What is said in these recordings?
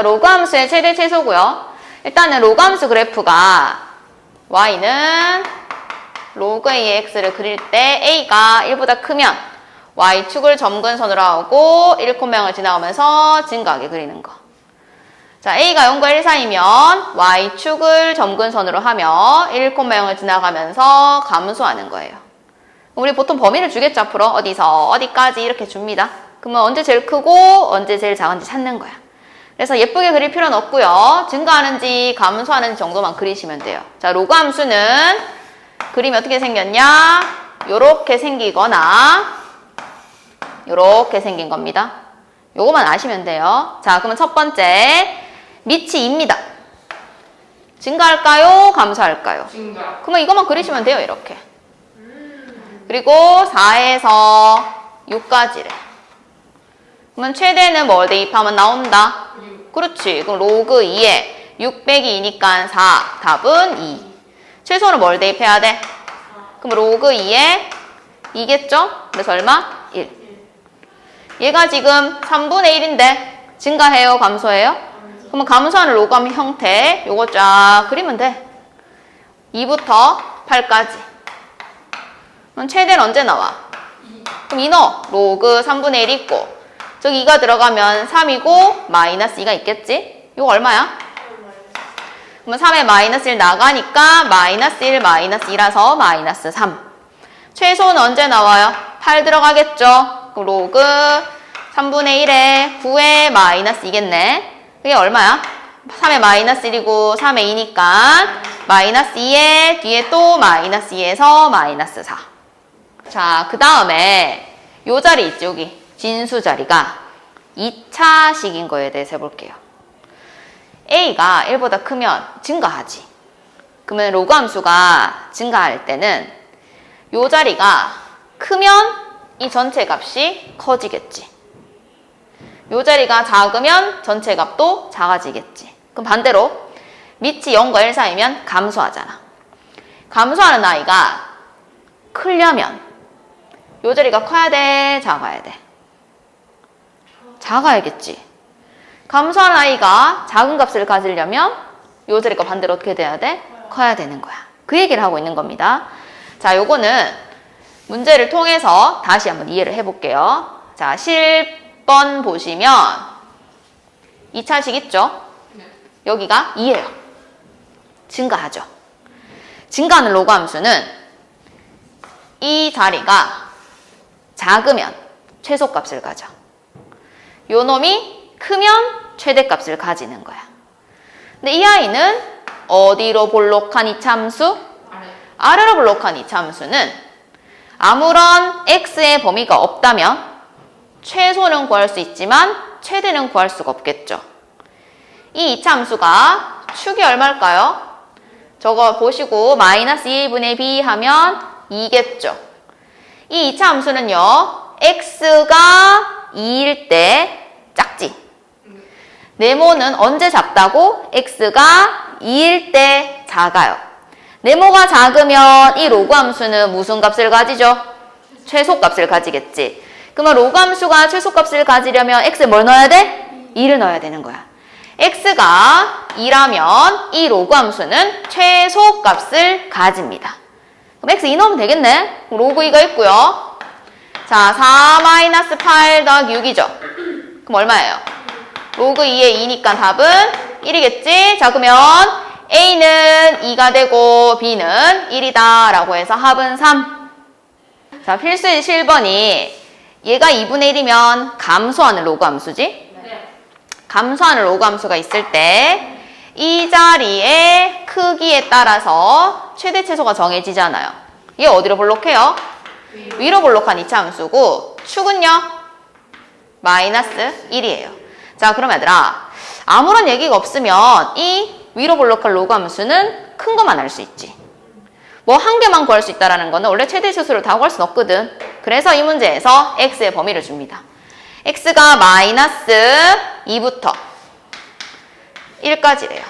자, 로그 함수의 최대 최소고요. 일단은 로그 함수 그래프가 y는 로그 a의 x를 그릴 때 a가 1보다 크면 y축을 점근선으로 하고 1콤명을 지나가면서 증가하게 그리는 거. 자, a가 0과 1 사이면 y축을 점근선으로 하며 1콤명을 지나가면서 감소하는 거예요. 우리 보통 범위를 주겠죠, 앞으로. 어디서 어디까지 이렇게 줍니다. 그러면 언제 제일 크고 언제 제일 작은지 찾는 거야. 그래서 예쁘게 그릴 필요는 없고요. 증가하는지 감소하는지 정도만 그리시면 돼요. 자, 로그 함수는 그림이 어떻게 생겼냐? 요렇게 생기거나 요렇게 생긴 겁니다. 요거만 아시면 돼요. 자, 그러면 첫 번째 밑이 2입니다. 증가할까요? 감소할까요? 증가. 그러면 이것만 그리시면 돼요, 이렇게. 그리고 4에서 6까지래. 그러면 최대는 뭘 대입하면 나온다? 그렇지. 그럼 로그 2에 6 빼기 2니까 4. 답은 2. 최소는 뭘 대입해야 돼? 그럼 로그 2에 2겠죠? 그래서 얼마? 1. 얘가 지금 3분의 1인데 증가해요? 감소해요? 그러면 감소하는 로그암 형태 요거 쫙 그리면 돼. 2부터 8까지. 그럼 최대는 언제 나와? 그럼 2 넣어. 로그 3분의 1 있고 저기 2가 들어가면 3이고 마이너스 2가 있겠지? 이거 얼마야? 그러면 3에 마이너스 1 나가니까 마이너스 1 마이너스 2라서 마이너스 3. 최소는 언제 나와요? 8 들어가겠죠? 그럼 로그 3분의 1에 9에 마이너스 2겠네. 그게 얼마야? 3에 마이너스 1이고 3에 2니까 마이너스 2에 뒤에 또 마이너스 2에서 마이너스 4. 자, 그 다음에 요 자리 있지, 여기. 진수 자리가 2차식인 거에 대해서 해볼게요. A가 1보다 크면 증가하지. 그러면 로그 함수가 증가할 때는 요 자리가 크면 이 전체 값이 커지겠지. 요 자리가 작으면 전체 값도 작아지겠지. 그럼 반대로 밑이 0과 1 사이면 감소하잖아. 감소하는 아이가 크려면 요 자리가 커야 돼, 작아야 돼? 작아야겠지. 감소한 아이가 작은 값을 가지려면 요 자리가 반대로 어떻게 돼야 돼? 커야 되는 거야. 그 얘기를 하고 있는 겁니다. 자, 요거는 문제를 통해서 다시 한번 이해를 해볼게요. 자, 실번 보시면 2차식 있죠? 여기가 2예요. 증가하죠. 증가하는 로그 함수는 이 자리가 작으면 최소값을 가져. 요 놈이 크면 최대값을 가지는 거야. 근데 이 아이는 어디로 볼록한 이 참수? 아래. 아래로 볼록한 이 참수는 아무런 x의 범위가 없다면 최소는 구할 수 있지만 최대는 구할 수가 없겠죠. 이 이차함수가 축이 얼마일까요? 저거 보시고 마이너스 2분의 b 하면 2겠죠. 이 이차함수는요. x가 2일 때 작지. 네모는 언제 작다고? x가 2일 때 작아요. 네모가 작으면 이 로그 함수는 무슨 값을 가지죠? 최소값을 가지겠지. 그러면 로그 함수가 최소값을 가지려면 x에 뭘 넣어야 돼? 2를 넣어야 되는 거야. x가 2라면 이 로그 함수는 최소값을 가집니다. 그럼 x 2 넣으면 되겠네. 로그 2가 있고요. 자, 4-8 더하기 6이죠. 그럼 얼마예요? 로그 2의 2니까 답은 1이겠지? 자, 그러면 A는 2가 되고 B는 1이다 라고 해서 합은 3. 자, 필수의 7번이 얘가 2분의 1이면 감소하는 로그 함수지? 네. 감소하는 로그 함수가 있을 때 이 자리의 크기에 따라서 최대 최소가 정해지잖아요. 얘 어디로 볼록해요? 위로 볼록한 이차 함수고 축은요? 마이너스 1이에요. 자, 그럼 얘들아 아무런 얘기가 없으면 이 위로 볼록한 로그 함수는 큰 것만 알 수 있지. 뭐 한 개만 구할 수 있다라는 거는 원래 최대 최소를 다 구할 수는 없거든. 그래서 이 문제에서 x의 범위를 줍니다. x가 마이너스 2부터 1까지래요.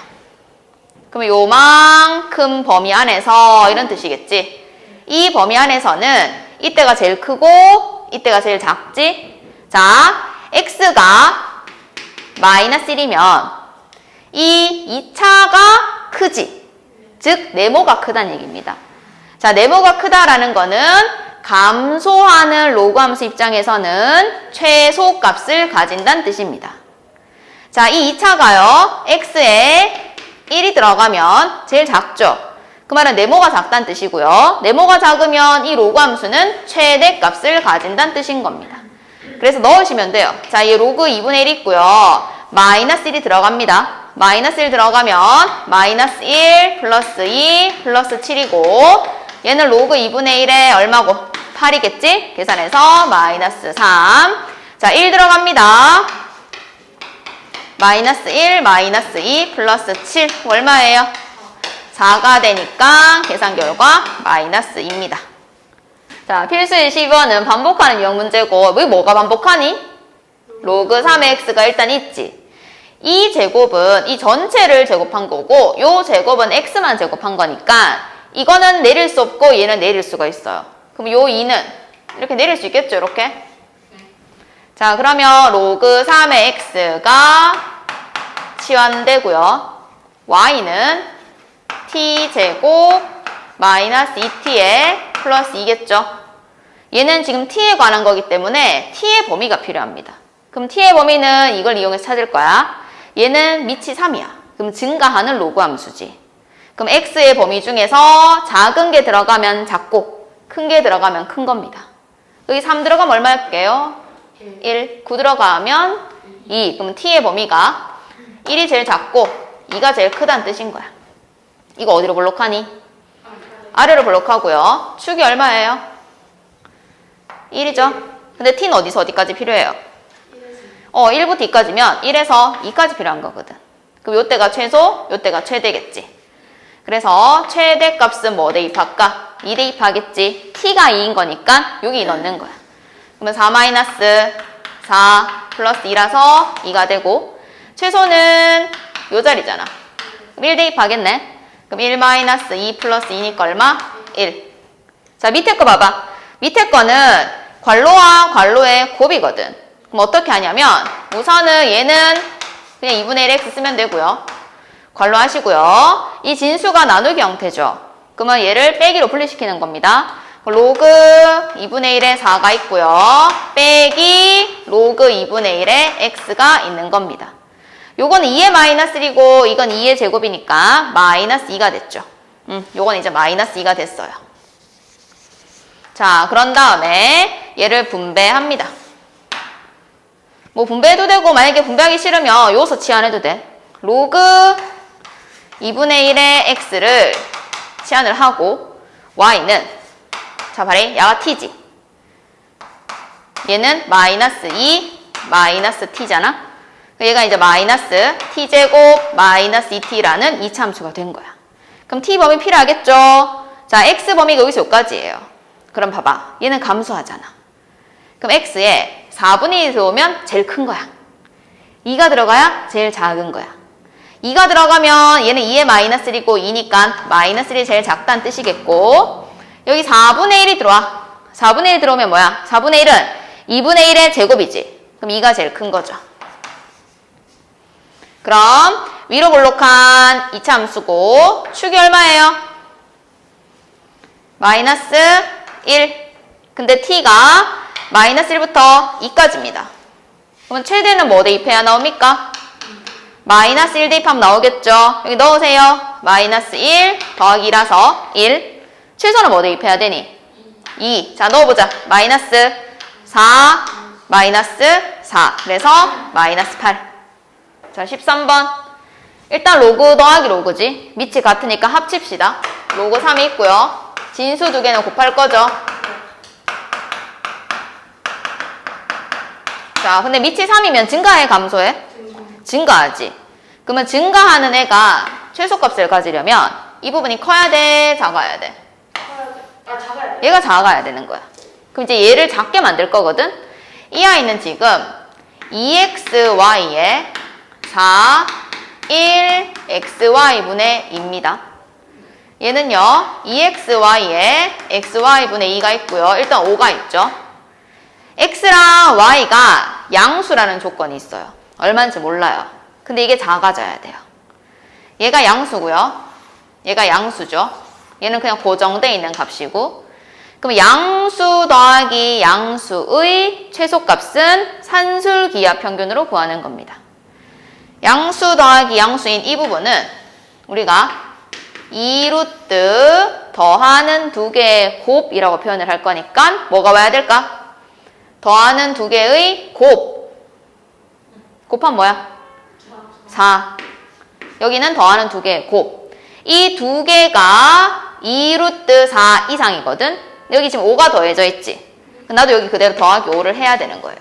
그럼 요만큼 범위 안에서 이런 뜻이겠지. 이 범위 안에서는 이때가 제일 크고 이때가 제일 작지. 자, x가 마이너스 1이면 이 2차가 크지. 즉, 네모가 크다는 얘기입니다. 자, 네모가 크다라는 거는 감소하는 로그 함수 입장에서는 최소 값을 가진다는 뜻입니다. 자, 이 2차가요, x에 1이 들어가면 제일 작죠? 그 말은 네모가 작다는 뜻이고요. 네모가 작으면 이 로그 함수는 최대 값을 가진다는 뜻인 겁니다. 그래서 넣으시면 돼요. 자, 이 로그 2분의 1 있고요. 마이너스 1이 들어갑니다. 마이너스 1 들어가면 마이너스 1 플러스 2 플러스 7이고 얘는 로그 2분의 1에 얼마고? 8이겠지? 계산해서 마이너스 3. 자, 1 들어갑니다. 마이너스 1, 마이너스 2, 플러스 7. 얼마예요? 4가 되니까 계산 결과 마이너스입니다. 자, 필수의 12번은 반복하는 유형 문제고, 왜 뭐가 반복하니? 로그 3의 x가 일단 있지. 이 제곱은 이 전체를 제곱한 거고, 요 제곱은 x만 제곱한 거니까, 이거는 내릴 수 없고, 얘는 내릴 수가 있어요. 그럼 요 2는 이렇게 내릴 수 있겠죠, 이렇게? 자, 그러면 로그 3의 x가 치환되고요. y는 t제곱 마이너스 2t에 플러스 2겠죠. 얘는 지금 t에 관한 거기 때문에 t의 범위가 필요합니다. 그럼 t의 범위는 이걸 이용해서 찾을 거야. 얘는 밑이 3이야. 그럼 증가하는 로그 함수지. 그럼 x의 범위 중에서 작은 게 들어가면 작고 큰 게 들어가면 큰 겁니다. 여기 3 들어가면 얼마일게요? 1. 9 들어가면 2. 그럼 t의 범위가 1이 제일 작고 2가 제일 크다는 뜻인 거야. 이거 어디로 블록하니? 아래로 블록하고요. 축이 얼마예요? 1이죠? 근데 t는 어디서 어디까지 필요해요? 어, 1부터 2까지면 1에서 2까지 필요한 거거든. 그럼 요때가 최소, 요때가 최대겠지. 그래서 최대 값은 뭐 대입할까? 2 대입하겠지. t가 2인 거니까 여기 넣는 거야. 그러면 4 마이너스 4 플러스 2라서 2가 되고 최소는 요 자리잖아. 그럼 1 대입하겠네. 그럼 1 마이너스 2 플러스 2니까 얼마? 1. 자, 밑에 거 봐봐. 밑에 거는 괄호와 괄호의 곱이거든. 그럼 어떻게 하냐면 우선은 얘는 그냥 2분의 1 x 쓰면 되고요. 괄호 하시고요. 이 진수가 나누기 형태죠. 그러면 얘를 빼기로 분리시키는 겁니다. 로그 2분의 1에 4가 있고요. 빼기 로그 2분의 1에 x가 있는 겁니다. 요거는 2의 마이너스 1이고 이건 2의 제곱이니까 마이너스 2가 됐죠. 음, 요건 이제 마이너스 2가 됐어요. 자, 그런 다음에 얘를 분배합니다. 뭐 분배해도 되고 만약에 분배하기 싫으면 요소 치환해도 돼. 로그 2분의 1의 x를 치환을 하고 y는 자, 바래 야가 t지. 얘는 마이너스 2 마이너스 t잖아. 얘가 이제 마이너스 t제곱 마이너스 2t라는 이차함수가 된 거야. 그럼 t 범위 필요하겠죠? 자, x 범위가 여기서 여기까지예요. 그럼 봐봐. 얘는 감소하잖아. 그럼 x에 4분의 1이 들어오면 제일 큰 거야. 2가 들어가야 제일 작은 거야. 2가 들어가면 얘는 2의 마이너스 1이고 2니까 마이너스 1이 제일 작다는 뜻이겠고 여기 4분의 1이 들어와. 4분의 1 들어오면 뭐야? 4분의 1은 2분의 1의 제곱이지. 그럼 2가 제일 큰 거죠. 그럼 위로 볼록한 이차 함수고 축이 얼마예요? 마이너스 1. 근데 t가 마이너스 1부터 2까지입니다. 그러면 최대는 뭐 대입해야 나옵니까? 마이너스 1 대입하면 나오겠죠? 여기 넣으세요. 마이너스 1 더하기 2라서 1. 최소는 뭐 대입해야 되니? 2. 자, 넣어보자. 마이너스 4, 마이너스 4. 그래서 마이너스 8. 자, 13번. 일단 로그 더하기 로그지. 밑이 같으니까 합칩시다. 로그 3이 있고요. 진수 두 개는 곱할 거죠. 자, 근데 밑이 3이면 증가해, 감소해? 증가하지. 그러면 증가하는 애가 최소값을 가지려면 이 부분이 커야 돼, 작아야 돼? 아 작아야 돼. 얘가 작아야 되는 거야. 그럼 이제 얘를 작게 만들 거거든? 이 아이는 지금 2xy에 4, 1, xy분의 2입니다. 얘는요, 2xy에 xy분의 2가 있고요. 일단 5가 있죠. x랑 y가 양수라는 조건이 있어요. 얼마인지 몰라요. 근데 이게 작아져야 돼요. 얘가 양수고요. 얘가 양수죠. 얘는 그냥 고정돼 있는 값이고 그럼 양수 더하기 양수의 최소값은 산술기하 평균으로 구하는 겁니다. 양수 더하기 양수인 이 부분은 우리가 2루트 더하는 두 개의 곱이라고 표현을 할 거니까 뭐가 와야 될까? 더하는 두 개의 곱. 곱하면 뭐야? 4. 여기는 더하는 두 개의 곱. 이 두 개가 2루트 4 이상이거든? 여기 지금 5가 더해져 있지? 나도 여기 그대로 더하기 5를 해야 되는 거예요.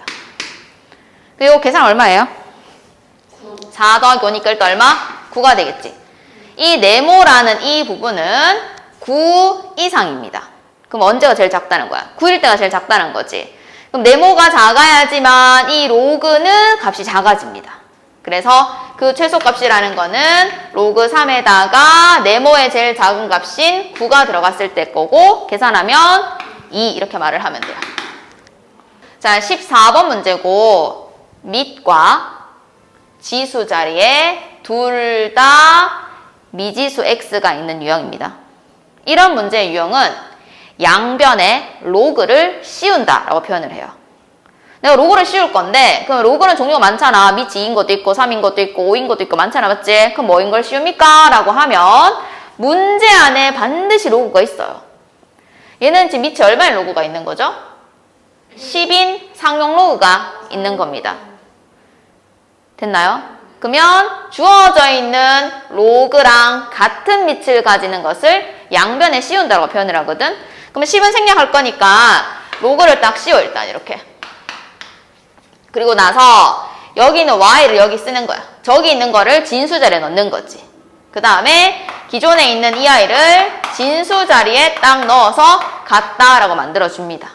그리고 계산 얼마예요? 4 더하기 5니까 일단 얼마? 9가 되겠지. 이 네모라는 이 부분은 9 이상입니다. 그럼 언제가 제일 작다는 거야? 9일 때가 제일 작다는 거지. 그럼 네모가 작아야지만 이 로그는 값이 작아집니다. 그래서 그 최소값이라는 거는 로그 3에다가 네모의 제일 작은 값인 9가 들어갔을 때 거고 계산하면 2 이렇게 말을 하면 돼요. 자, 14번 문제고 밑과 지수 자리에 둘 다 미지수 x가 있는 유형입니다. 이런 문제의 유형은 양변에 로그를 씌운다 라고 표현을 해요. 내가 로그를 씌울 건데 그럼 로그는 종류가 많잖아. 밑이 2인 것도 있고 3인 것도 있고 5인 것도 있고 많잖아. 맞지? 그럼 뭐인 걸 씌웁니까? 라고 하면 문제 안에 반드시 로그가 있어요. 얘는 지금 밑에 얼마의 로그가 있는 거죠? 10인 상용 로그가 있는 겁니다. 됐나요? 그러면 주어져 있는 로그랑 같은 밑을 가지는 것을 양변에 씌운다고 표현을 하거든. 그러면 10은 생략할 거니까 로그를 딱 씌워 일단 이렇게. 그리고 나서 여기 있는 y를 여기 쓰는 거야. 저기 있는 거를 진수 자리에 넣는 거지. 그 다음에 기존에 있는 이 i를 진수 자리에 딱 넣어서 같다 라고 만들어 줍니다.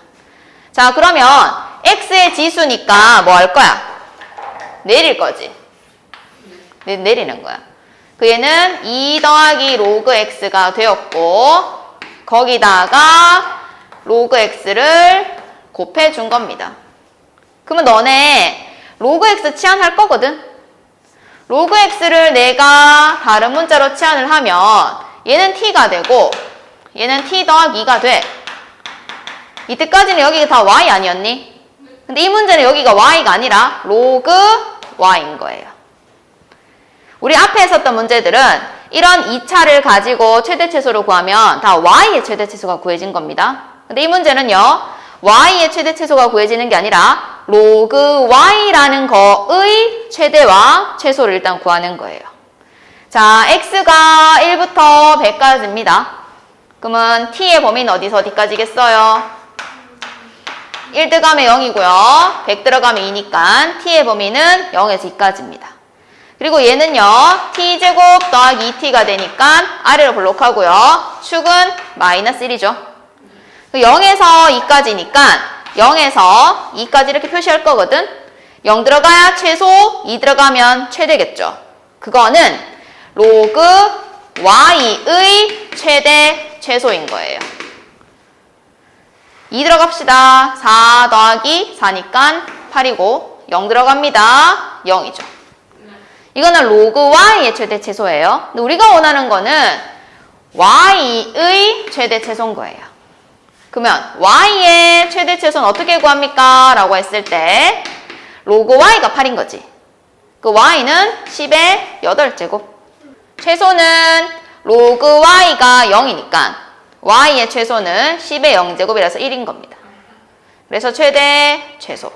자 그러면 x의 지수니까 뭐 할 거야? 내릴 거지. 내, 내리는 거야. 그 얘는 2 더하기 로그 x가 되었고 거기다가 로그 x를 곱해 준 겁니다. 그러면 너네 로그 x 치환할 거거든? 로그 x를 내가 다른 문자로 치환을 하면 얘는 t가 되고 얘는 t 더하기 2가 돼. 이때까지는 여기가 다 y 아니었니? 근데 이 문제는 여기가 y가 아니라 로그 y인 거예요. 우리 앞에 했었던 문제들은 이런 2차를 가지고 최대 최소를 구하면 다 y의 최대 최소가 구해진 겁니다. 근데 이 문제는요. y의 최대 최소가 구해지는 게 아니라 로그 y라는 거의 최대와 최소를 일단 구하는 거예요. 자, x가 1부터 100까지입니다. 그러면 t의 범위는 어디서 어디까지겠어요? 1 들어가면 0이고요. 100 들어가면 2니까 t의 범위는 0에서 2까지입니다. 그리고 얘는요. t제곱 더하기 2t가 되니까 아래로 블록하고요. 축은 마이너스 1이죠. 0에서 2까지니까 0에서 2까지 이렇게 표시할 거거든. 0 들어가야 최소, 2 들어가면 최대겠죠. 그거는 로그 y의 최대 최소인 거예요. 2 들어갑시다. 4 더하기 4니까 8이고 0 들어갑니다. 0이죠. 이거는 로그 y의 최대 최소예요. 근데 우리가 원하는 거는 y의 최대 최소인 거예요. 그러면 y의 최대 최소는 어떻게 구합니까? 라고 했을 때 로그 y가 8인 거지. 그 y는 10의 8제곱. 최소는 로그 y가 0이니까 y의 최소는 10의 0제곱이라서 1인 겁니다. 그래서 최대 최소.